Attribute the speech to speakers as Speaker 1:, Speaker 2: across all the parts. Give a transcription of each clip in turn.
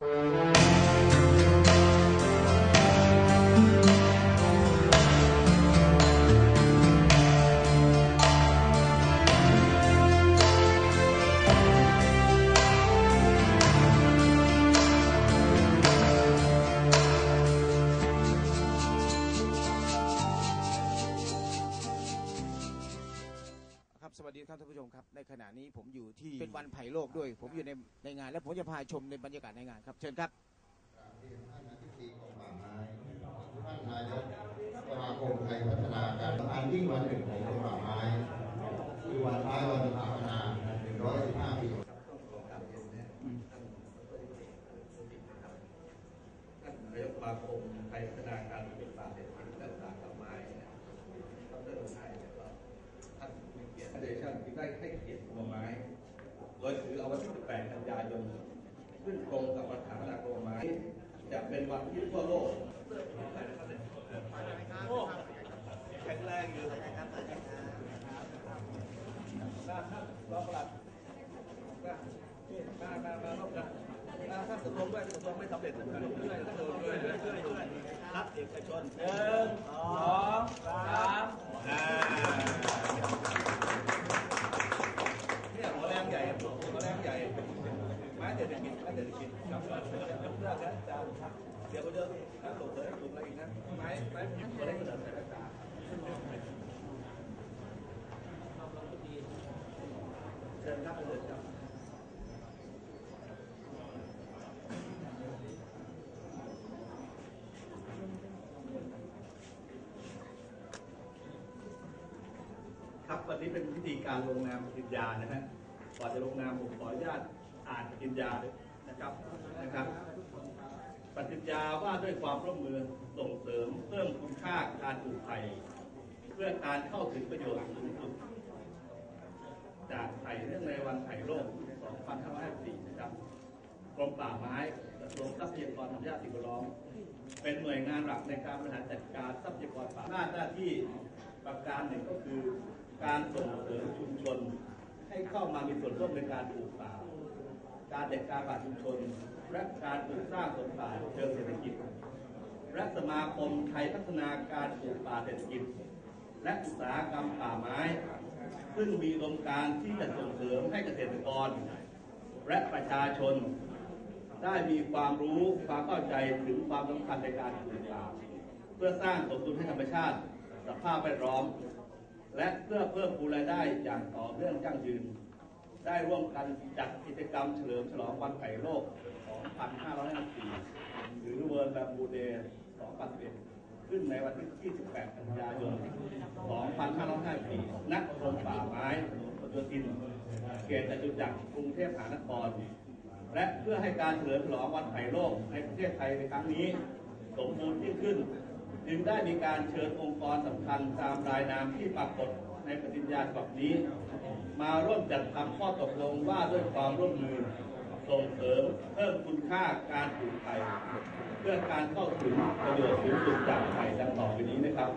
Speaker 1: Thank you. ครับสวัสดีครับท่านผู้ชมครับในขณะนี้ผมอยู่ที่เป็นวันไผ่โลกด้วย ผมอยู่ในในงาน และผมจะพาชมในบรรยากาศในงานครับ เชิญครับ
Speaker 2: ท่านอธิบดีกรมป่าไม้ท่านนายกสมาคมไทยพัฒนาการอันยิ่งวันหนึ่งของกรมป่าไม้คือวันคล้ายวันสถาปนา115ปี
Speaker 3: ท่านนายกสมาคมไทยพัฒนาการปลูกป่าเศรษฐกิจและอุตสาหกรรมไม้นะครับดรไทยแล้วก็ท่านมีเกียรติเดชันที่ได้ให้เกียรติกรมไม้ โด ยถือเอาวันที่ 18 กันยายนขึ้นตรงกับวันสถาปนากรมไม้จะเป็นวันที่ทั่วโลกแข็งแรงอยู่นะครับท่านรองปลัดมามามาร่วมกันอ่าถ้ากระทรวงด้วยกระทรวงไม่สำเร็จกระทรวงช่วยกระทรวงช่วยช่วยช่วยช่วยรัฐเอกชนหนึ่งสองสาม เดี๋ยวก็เยอะนหลบเลยหลบอะไรอีกนะไม้ไม้หัวแรงเสนแต่ละจาเชิญครับเชิญครับครับวันนี้เป็นพิธีการลงนามปฏิญญานะฮะก่อนจะลงนามผมขออนุญาตอ่านปฏิญญาด้วย นะครับนะครับปฏิญญาว่าด้วยความร่วมมือส่งเสริมเพิ่มคุณค่าการปลูกไผ่เพื่อการเข้าถึงประโยชน์สูงสุดจากไผ่เรื่องในวันไผ่โลก 2554 นะครับกรมป่าไม้กระทรวงทรัพยากรธรรมชาติสิ่งแวดล้อมเป็นหน่วยงานหลักในการบริหารจัดการทรัพยากรป่าหน้าหน้าที่ประการหนึ่งก็คือ การส่งเสริมชุมชนให้เข้ามามีส่วนร่วมในการปลูกป่า การเด็ดการป่าชุมชน และการปลูกสร้างสวนป่าเชิงเศรษฐกิจ และสมาคมไทยพัฒนาการปลูกป่าเศรษฐกิจ และอุตสาหกรรมป่าไม้ ซึ่งมีอุดมการที่จะส่งเสริมให้เกษตรกร และประชาชน ได้มีความรู้ความเข้าใจถึงความสำคัญในการปลูกป่าเพื่อสร้างสมดุลให้ธรรมชาติ สภาพแวดล้อม และเพื่อเพิ่มพูนรายได้อย่างต่อเนื่องยั่งยืน ได้ร่วมกันจัดกิจกรรมเฉลิมฉลองวันไผ่โลก 2554 หรือ World Bamboo Day 2011 ขึ้นในวันที่ 28 กันยายน 2554 ณกรมป่าไม้ปทุมทิน เขตจตุจักรกรุงเทพมหานคร และเพื่อให้การเฉลิมฉลองวันไผ่โลกในประเทศไทยในครั้งนี้ สมบูรณ์ยิ่งขึ้น จึงได้มีการเชิญองค์กรสำคัญตามรายนามที่ปรากฏ ในปฏิญญาฉบับนี้ มาร่วมจัดทำข้อตกลงว่าด้วยความร่วมมือส่งเสริมเพิ่มคุณค่าการปลูกไผ่เพื่อการเข้าถึงประโยชน์สูงสุดจากไผ่ดังต่อไปนี้นะครับ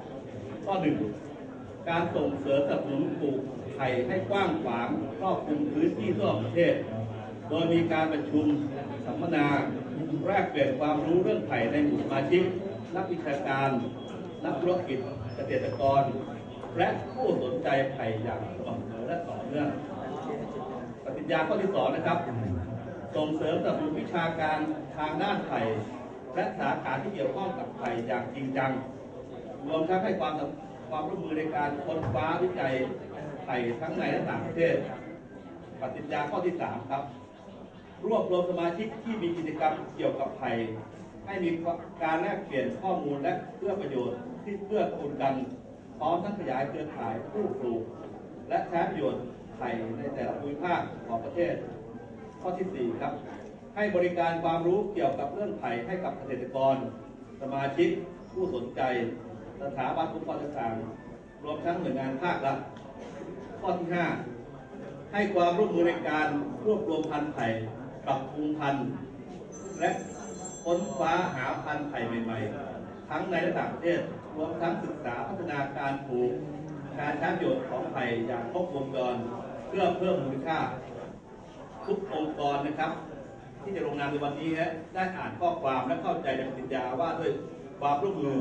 Speaker 3: ข้อหนึ่งการส่งเสริมสนับสนุนปลูกไผ่ให้กว้างขวางครอบคลุมพื้นที่ทั่วประเทศ โดยมีการประชุมสัมมนาแลกเปลี่ยนความรู้เรื่องไผ่ในหมู่สมาชิก นักวิชาการ นักธุรกิจเกษตรกร และผู้สนใจไผ่อย่างสม่ำเสมอและต่อเนื่องปฏิญญาข้อที่สองนะครับ ส่งเสริมสนับสนุนวิชาการทางด้านไผ่และสาขาที่เกี่ยวข้องกับไผ่อย่างจริงจัง รวมทั้งให้ความความร่วมมือในการค้นคว้าวิจัยไผ่ทั้งในและต่างประเทศ ปฏิญญาข้อที่สามครับ รวบรวมสมาชิกที่มีกิจกรรมเกี่ยวกับไผ่ให้มีการแลกเปลี่ยนข้อมูลและเพื่อประโยชน์ที่เพื่อคูณกัน พร้อมทั้งขยายเครือข่ายผู้ปลูก และใช้ประโยชน์ไผ่ในแต่ละภูมิภาคของประเทศ ข้อที่ 4 ครับ ให้บริการความรู้เกี่ยวกับเรื่องไผ่ให้กับเกษตรกร สมาชิก ผู้สนใจ สถาบันองค์กรต่างๆรวมทั้งหน่วยงานภาครัฐข้อที่ 5 ให้ความร่วมมือในการรวบรวมพันธุ์ไผ่ปรับปรุงพันธุ์และค้นคว้าหาพันธุ์ไผ่ใหม่ๆ ทั้งในและต่างประเทศ รวมทั้งศึกษาพัฒนาการปลูกการใช้ประโยชน์ของไผ่อย่างครบวงจรเพื่อเพิ่มมูลค่า ทุกองค์กรนะครับ ที่จะลงนามในวันนี้ฮะได้อ่านข้อความและเข้าใจในปฏิญญาว่าด้วยความร่วมมือ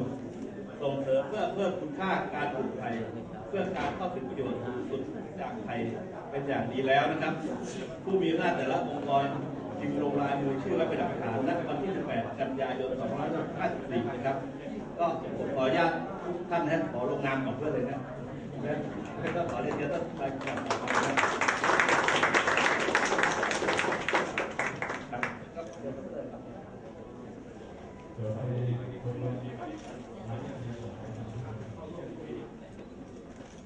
Speaker 3: ส่งเสริมเพื่อเพิ่มคุณค่าการปลูกไทยเพื่อการเข้าถึงประโยชน์สูงสุดจากไทยเป็นอย่างดีแล้วนะครับ ผู้มีอำนาจแต่ละองค์กรจึงลงลายมือชื่อไว้เป็นหลักฐานณวันที่ 18 กันยายน 2554 นะครับ ก็ผมขออนุญาตทุกท่านนะขอลงนามก่อนเพื่อนเลยนะแล้วก็ขอเรียนเชิญท่านไปก่อนนะครับครับเดี๋ยวผมเริ่มครับ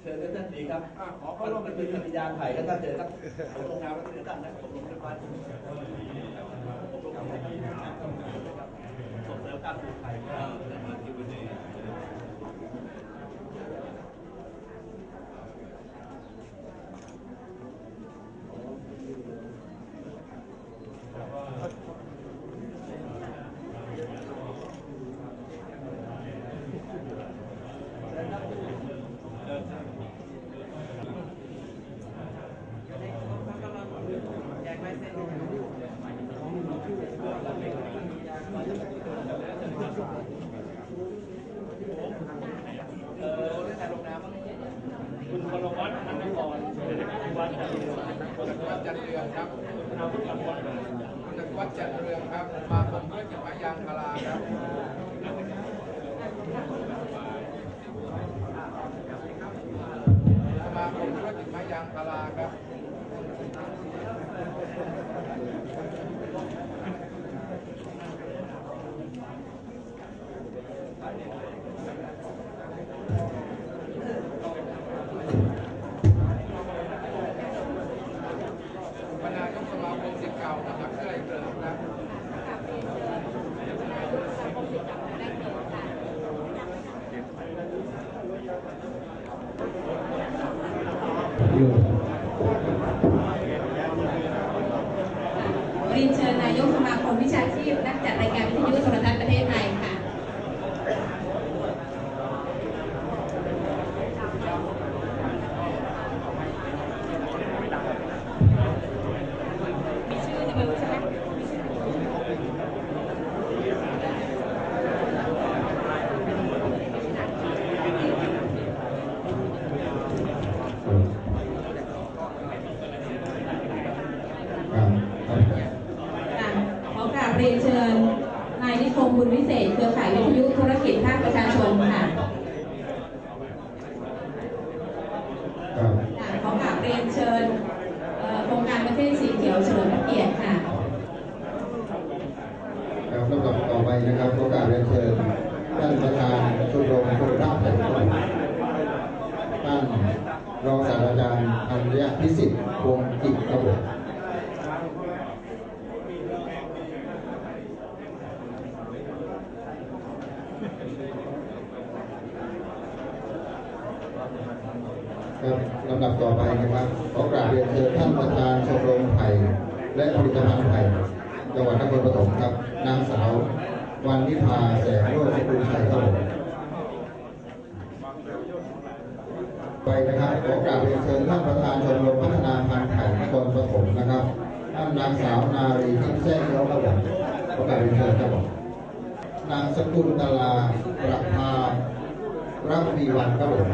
Speaker 3: เชิญท่านดีครับขอเข้าลงเป็นปฏิญาณไผ่แล้วท่านเจอครับผมลงนามแล้วเจอท่านนะผมลงเรียบร้อยผมลงนามแล้ว ส่งเสริมการปลูกไผ่ครับเออเรื่องการลงน้ำบ้างคุณพลวัฒน์นันทกรวัดจันเรือง
Speaker 4: วัดจั นเรืองครับคุณวัดจันเรืองครับมาผมเพื่อจิตมายางพาราครับสมาคมเพื่อจิตมายางพาราครับ บรรณายกสมาคมสิทธิ์เก่ามหาวิทยาลัยเกริกครับ
Speaker 5: เรียนเชิญนายกสมาคมวิชาชีพนักจัดรายการวิทยุโทรทัศน์ประเทศไทยค่ะ มีชื่อในมือใช่ไหม
Speaker 2: ครับครับ
Speaker 5: ค่ะขอกราบเรียนเชิญนายนิคมบุญวิเศษเครือข่ายวิทยุธุรกิจภาคประชาชนค่ะ
Speaker 2: ครับ
Speaker 5: ค่ะขอกราบเรียนเชิญเอ่อโครงการประเทศสีเขี ยวเฉลิมพระเกียรติค่ะ
Speaker 2: ครับลำดับต่อไปนะครับโอกาสเรียนเชิญท่านประธานชมรมคนรักแผ่นดินท่านรองศาสตราจารย์อัญญพิสิทธิ์วงศ์กิจครับผม ครับลำดับต่อไปนะครับขอกราบเรียนเชิญท่านประธานชมรมไผ่และผลิตภัณฑ์ไผ่จังหวัดนครปฐมครับนางสาววันนิพาแสงโรจน์คุณชัยครับผมไปนะครับขอกราบเรียนเชิญท่านประธานชมรมพัฒนาพันธุ์ไผ่นครปฐมนะครับท่านนางสาวนารีทิพย์แซ่เลี้ยวครับผมขอกราบเรียนเชิญครับผมนางสกุลตลาประภารักมีวันครับผม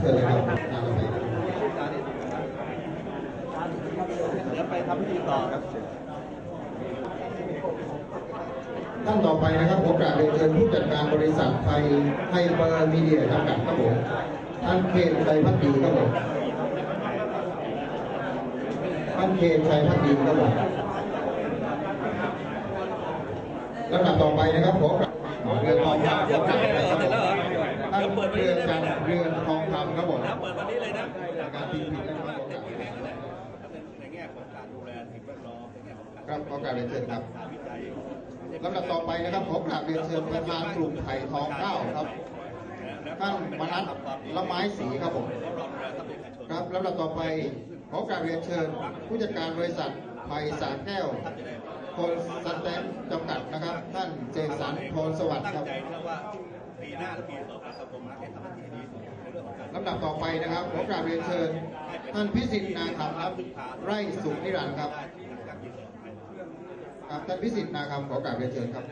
Speaker 2: เชิญเลยครับทางเราไป
Speaker 3: เดี๋ยวไปทำพิธีต่อครับ
Speaker 2: ท่านต่อไปนะครับผมกราบเรียนเชิญผู้จัดการบริษัทไทยไฮเปอร์มีเดียจำกัดครับผมท่านเคนชัยพักดีครับผมท่านเคนชัยพักดีครับผมลำดับต่อไปนะครับผมเรือนทองคำค รับท่านเรือนจันทร์เรือนทองคำครับผม
Speaker 3: นะเปิดวันนี้เลยนะ
Speaker 2: การทีผิดนะครับผม
Speaker 3: ในแง่ของการดูแลสิ่งแวดล้อมในแง่ของการ
Speaker 2: ครับขอกราบเรียนเชิญครับ
Speaker 3: วิจัย
Speaker 2: ลำดับต่อไปนะครับขอกราบเรียนเชิญประธานกลุ่มไผ่ทองเก้าครับท่านมนัสละไม้สีครับผม
Speaker 3: รับรองดูแลทรัพยากรชน
Speaker 2: ครับลำดับต่อไปขอกราบเรียนเชิญ ผู้จัดการบริษัทไผ่สาแก้วโคนสแตมป์จำกัดนะครับ ท่านเจสันโทนสวัสดิ์ค
Speaker 3: ตั้
Speaker 2: รั
Speaker 3: ง
Speaker 2: บ
Speaker 3: หน้าและปีต่อไปสังคมรักให้ทำให้ดีที่สุดในเรื่องของการ
Speaker 2: ลำดับต่อไปนะครับขอกราบเรียนเชิญท่านพิสิทธิ์นาคำครับไร่สุขนิรันดร์ครับครับท่านพิสิทธิ์นาคำขอกราบเรียนเชิญครับ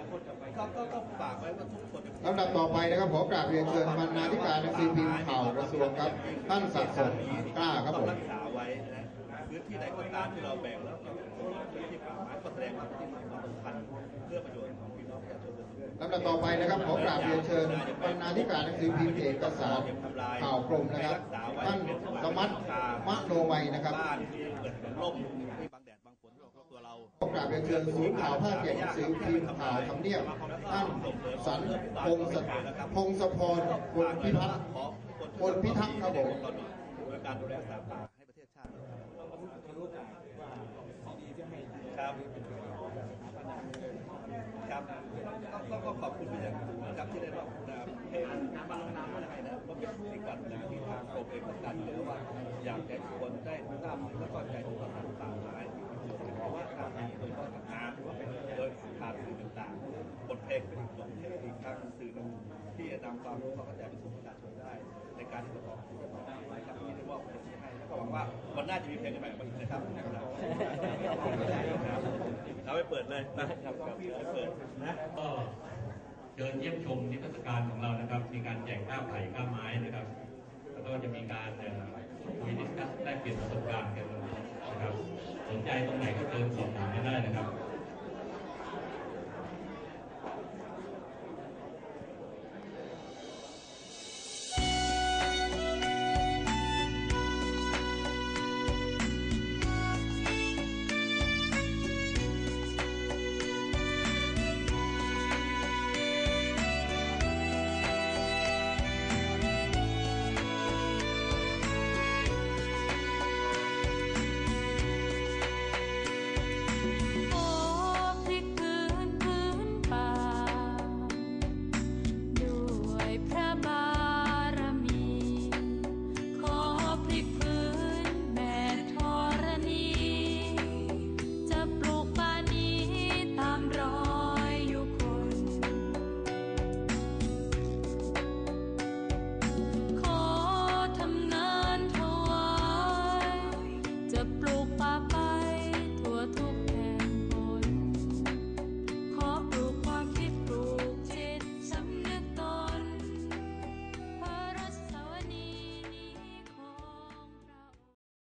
Speaker 3: ก็ก็ก็ฝากไว้ว่าทุกคน
Speaker 2: ลำดับต่อไปนะครับขอกราบเรียนเชิญบรรณาธิการหนังสือพิมพ์ข่าวกระทรวงครับท่านสักดิ์สมกล้าครับ
Speaker 3: ต้
Speaker 2: ผ
Speaker 3: อง
Speaker 2: ม
Speaker 3: รักษาไว้นะพื้นที่ใดก็ตามที่เราแบ่งแล้วเราพื้นที่ป่าไม้ก็แสดงว่าพื้นที่ความสำคัญเพื่อประโยชน์
Speaker 2: ลำดับต่อไปนะครับขอกราบเรียนเชิญบรรณาธิการหนังสือพิมพ์เอกสารข่าวกรมนะครับท่านสมัตมะโนไวยนะครับ
Speaker 3: บ้านที่เกิดเป็นร่มที่บังแดดบังฝนที่รอบตัวเรา
Speaker 2: ขอกราบเรียนเชิญศูนย์ข่าวภาคเจ็ดหนังสือพิมพ์ข่าวทำเนียบท่านสันพงศพงศพรพลพิพัฒน์พลพิทักษ์ครับผม
Speaker 3: โดยการดูแลสาป่าให้ประเทศชาติครับ ครับก็ก็ขอบคุณเป็นอย่างสูงนะครับที่ได้รับเพลงมาลงนามมาให้นะเพราะเป็นสิ่งก่อนนะที่ทางกรมเองต้องการอยู่แล้วว่าอยากให้ทุกคนได้ทราบและเข้าใจถึงความต่างหลายเพราะว่าทางนี้โดยเฉพาะทางน้ำหรือว่าเป็นโดยผ่านสื่อต่างๆบทเพลงเป็นอีกบทเพลงอีกทางสื่อหนึ่งที่จะนำความรู้ความเข้าใจไปสู่ประชาชนได้ ในการที่จะบอกที่จะบอกไว้ครับที่ได้มอบเพลงนี้ให้แล้วก็หวังว่าวันหน้าจะมีเพลงใหม่ออกมาอีกนะครับ เราไปเปิดเลยนะครับไปเปิดนะ
Speaker 6: ก็เดินเยี่ยมชมนิทรรศการของเรานะครับ มีการแจกข้าวไผ่ข้าวไม้นะครับ แล้วก็จะมีการเอ่อคุยดิสคัสแลกเปลี่ยนประสบการณ์กันนะครับ สนใจตรงไหนก็เชิญสอบถามกันได้นะครับ